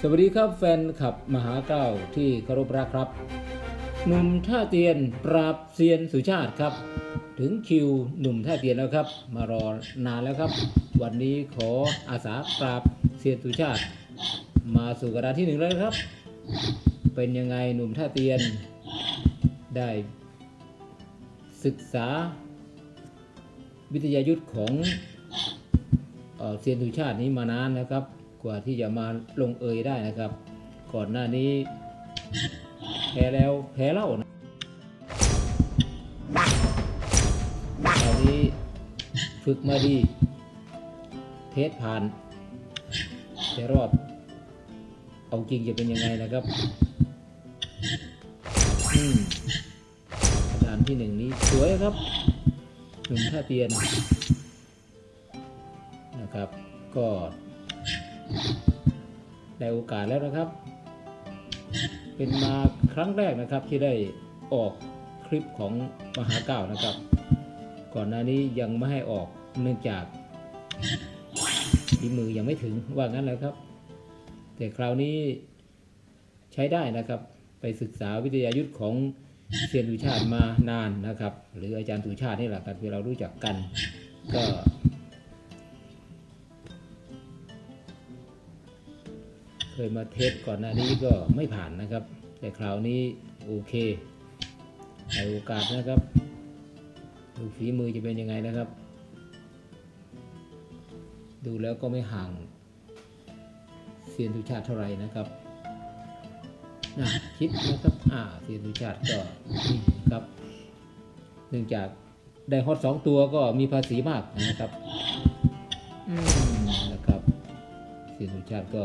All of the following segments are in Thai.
สวัสดีครับแฟนขับมหาเก้าที่เคารพรักครับ หนุ่มท่าเตียนปราบเซียนสุชาติครับ ถึงคิวหนุ่มท่าเตียนแล้วครับ มารอนานแล้วครับ วันนี้ขออาสาปราบเซียนสุชาติ มาสู่กระดานที่หนึ่งแล้วครับ เป็นยังไงหนุ่มท่าเตียนได้ศึกษาวิทยายุทธ์ของเออเซียนสุชาตินี้มานานนะครับ กว่าที่จะมาลงเอยได้นะครับ ก่อนหน้านี้แพ้แล้วแพ้เล่านะตอนนี้ฝึกมาดี เทสผ่านแต่รอบเอาจริงจะเป็นยังไงนะครับอืมกระดานที่หนึ่งนี้สวยครับหนุ่มท่าเตียนนะครับ ก็ ได้โอกาสแล้วนะครับ เป็นมาครั้งแรกนะครับที่ได้ออกคลิปของมหาเก้านะครับ ก่อนหน้านี้ยังไม่ให้ออกเนื่องจากฝีมือยังไม่ถึงว่างั้นเลยครับ แต่คราวนี้ใช้ได้นะครับ ไปศึกษาวิทยายุทธ์ของเซียนสุชาติมานานนะครับ หรืออาจารย์สุชาตินี่แหละครับที่เรารู้จักกัน ก็ เคยมาเทสก่อนหน้านี้ก็ไม่ผ่านนะครับ แต่คราวนี้โอเคให้โอกาสนะครับ ดูฝีมือจะเป็นยังไงนะครับ ดูแล้วก็ไม่ห่างเซียนทุชาติเท่าไหร่นะครับนะคิดนะครับอ่าเซียนทุชาติก็นี่นะครับ เนื่องจากได้ฮอตสองตัวก็มีภาษีมากนะครับอืมนะครับเซียนทุชาติก็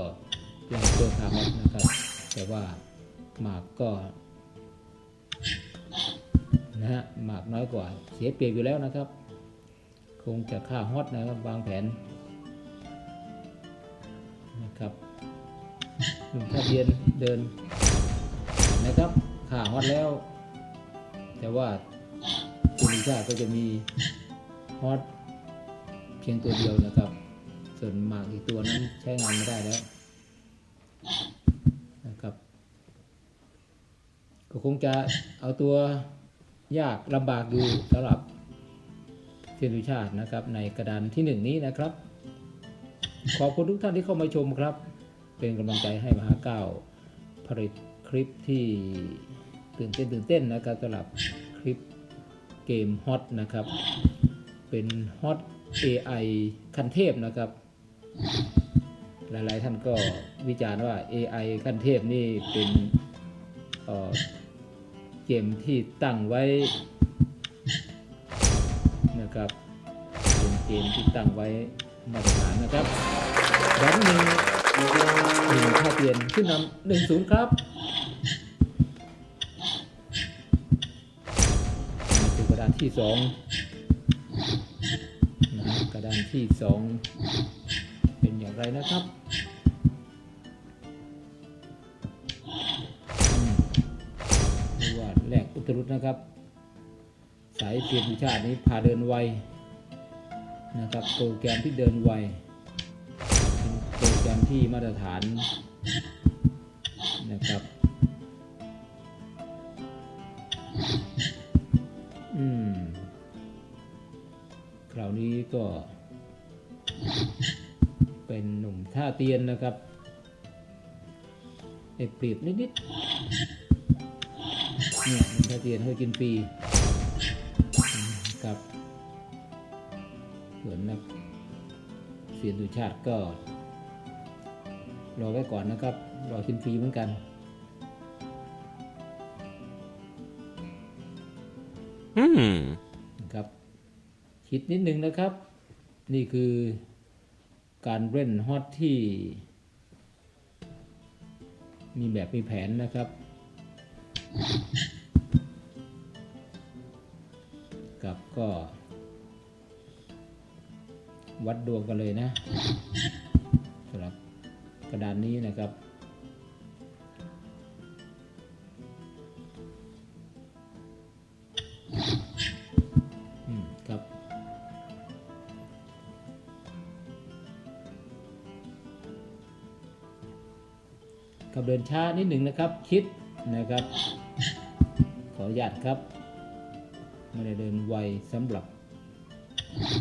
เป็นตัวคาร์มดนะครับ แต่ว่าหมากก็นะฮะหมากน้อยกว่า เสียเปรียบอยู่แล้วนะครับ คงจะฆ่าฮอตนะครับวางแผนนะครับหนุ่มทะเบียนเดินนะครับฆ่าฮอตแล้ว แต่ว่าคุณชาก็จะมีฮอตเพียงตัวเดียวนะครับ ส่วนหมากอีกตัวนั้นใช้งานไม่ได้แล้วนะครับ ก็คงจะเอาตัวยากลำบากอยู่สำหรับเซียนสุชาตินะครับ ในกระดานที่หนึ่งนี้นะครับ ขอบคุณทุกท่านที่เข้ามาชมครับ เป็นกำลังใจให้มหาเก้าผลิตคลิปที่ตื่นเต้นตื่นเต้นนะครับสำหรับคลิปเกมฮอตนะครับ เป็นฮอต AI คันเทพนะครับ หลายๆท่านก็วิจารณ์ว่า AI ขั้นเทพนี่เป็น เกมที่ตั้งไว้นะครับเป็นเกมที่ตั้งไว้มาตรฐานนะครับดันหนึ่งหนึ่งค่าเปลี่ยนขึ้นนำหนึ่งศูนย์ครับมาสู่กระดานที่สองนะฮะกระดานที่สองเป็นอย่างไรนะครับ ตรุดนะครับ สายเสียนชาตินี้พาเดินไวนะครับโปรแกรมที่เดินไวโปรแกรมที่มาตรฐานนะครับอืมคราวนี้ก็ เป็นหนุ่มท่าเตียนนะครับไอ้เปรียบนิดๆ เนี่ยหนุ่มท่าเตียนให้กินฟรีอืมครับส่วนนักเสียนสุชาติก็ รอไว้ก่อนนะครับ รอกินฟรีเหมือนกัน Hmm. นะครับ คิดนิดนึงนะครับ นี่คือการเล่นฮอตที่ มีแบบมีแผนนะครับ กับก็ วัดดวงกันเลยนะสำหรับกระดานนี้นะครับครับกับเดินช้านิดหนึ่งนะครับ คิดนะครับ ขออนุญาตครับ ไม่ได้เดินไวสำหรับ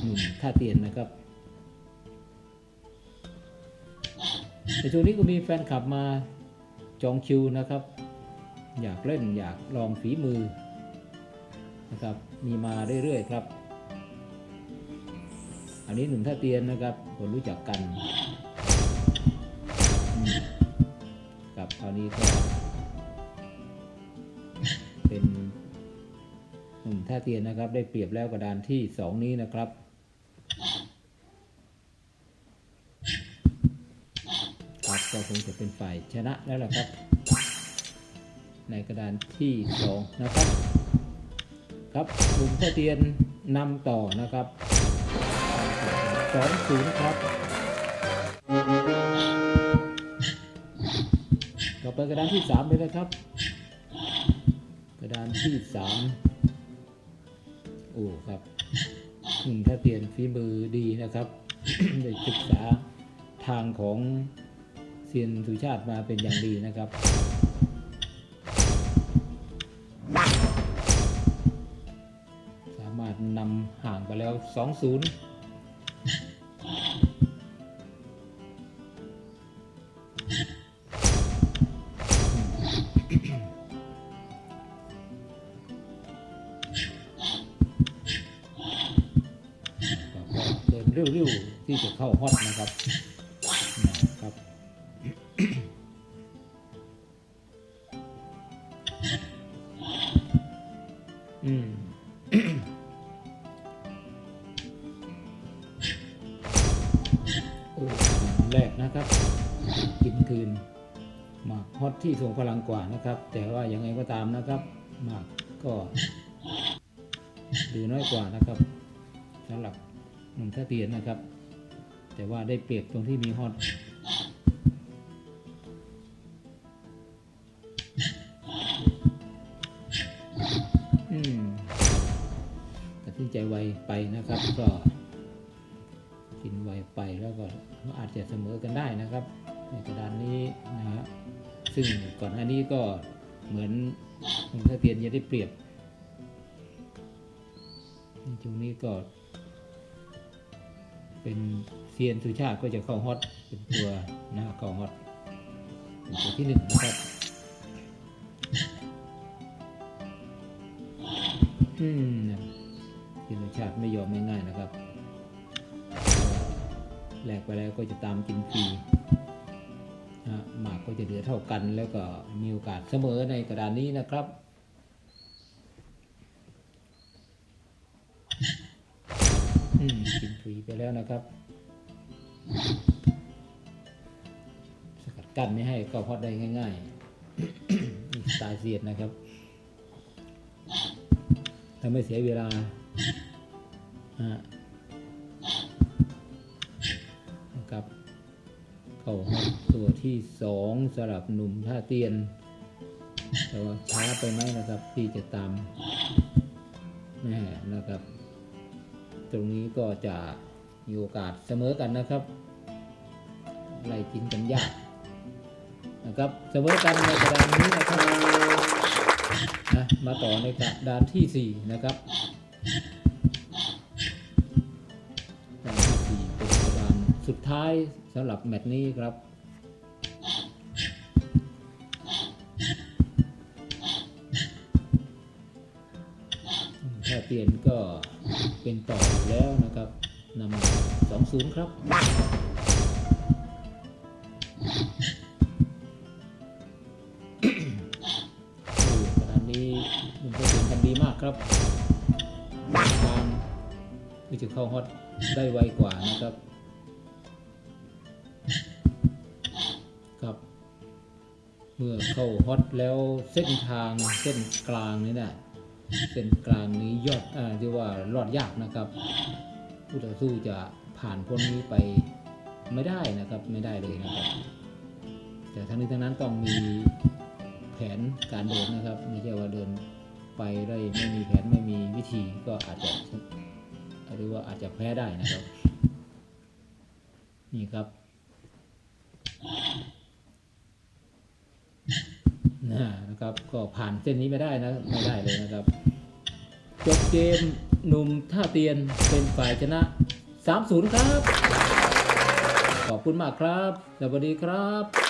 หนุ่มท่าเตียนนะครับในช่วงนี้ก็มีแฟนคลับมาจองคิวนะครับ อยากเล่นอยากลองฝีมือนะครับ มีมาเรื่อยๆครับ อันนี้หนุ่มท่าเตียนนะครับคนรู้จักกันอืมครับคราวนี้ก็ หนุ่มท่าเตียนนะครับ ได้เปรียบแล้วกระดานที่สองนี้นะครับ ครับก็คงจะเป็นฝ่ายชนะแล้วล่ะครับ ในกระดานที่สองนะครับ ครับหนุ่มท่าเตียนนำต่อนะครับสองศูนย์ครับต่อไปกระดานที่สามเลยนะครับ กระดานที่สาม อ้ครับหนุ่มท่าเตียนฝีมือดีนะครับได้ศึกษาทางของเซียนสุชาติมาเป็นอย่างดีนะครับสามารถนำห่างไปแล้ว 2-0 วิวที่จะเข้าฮอตนะครับนะครับ อืมโอ้แรกนะครับกินคืนหมากฮอตที่ทรงพลังกว่านะครับ แต่ว่ายังไงก็ตามนะครับหมากก็ดูน้อยกว่านะครับสำหรับ หนุ่มท่าเตียนนะครับ แต่ว่าได้เปรียบตรงที่มีฮอตอืมตัดสินใจไวไปนะครับ ก็กินไวไปแล้วก็อาจจะเสมอกันได้นะครับ ในกระดานนี้นะฮะซึ่งก่อนหน้านี้ก็เหมือนหนุ่มท่าเตียนจะได้เปรียบในช่วงนี้ก็ เป็นเซียนสุชาติก็จะเข้าฮอตเป็นตัวนะเข้าฮอตเป็นตัวที่หนึ่งนะครับอืมเซียนสุชาติไม่ยอมง่ายๆนะครับแหลกไปแล้วก็จะตามกินฟรีนะหมากก็จะเหลือเท่ากันแล้วก็มีโอกาสเสมอในกระดานนี้นะครับ อืม กินฟรีไปแล้วนะครับ สกัดกั้นไม่ให้เข้าพอดได้ง่ายๆตล์เสียดนะครับถ้าไม่เสียเวลานะครับ เข้าห้องตัวที่สองสำหรับหนุ่มท่าเตียน แต่ว่าช้าไปไหมนะครับ ที่จะตามแน่นะครับ ตรงนี้ก็จะมีโอกาสเสมอกันนะครับ ไล่กินกันยากนะครับเสมอกันในกระดานนี้นะครับนะมาต่อในกระดานที่สี่นะครับกระดานที่สี่เป็นกระดานสุดท้ายสำหรับแมตช์นี้ครับถ้าเปลี่ยนก็ เป็นต่ออยู่แล้วนะครับนำสองศูนย์ครับโอ้กระดานนี้มันก็เป็นกันดีมากครับทางที่จะเข้าฮอตได้ไวกว่านะครับ ครับ เมื่อเข้าฮอตแล้วเส้นทางเส้นกลางนี่นะ เส้นกลางนี้ยอดอ่าเรียกว่ารอดยากนะครับ ผู้ต่อสู้จะผ่านพ้นนี้ไปไม่ได้นะครับไม่ได้เลยนะครับ แต่ทั้งนี้ทั้งนั้นต้องมีแผนการเดินนะครับ ไม่ใช่ว่าเดินไปได้ไม่มีแผนไม่มีวิธีก็อาจจะหรือว่าอาจจะแพ้ได้นะครับ นี่ครับ อ่า นะครับ ก็ผ่านเส้นนี้ไม่ได้นะไม่ได้เลยนะครับ จบเกมหนุ่มท่าเตียนเป็นฝ่ายชนะ 3-0 ครับ ขอบคุณมากครับสวัสดีครับ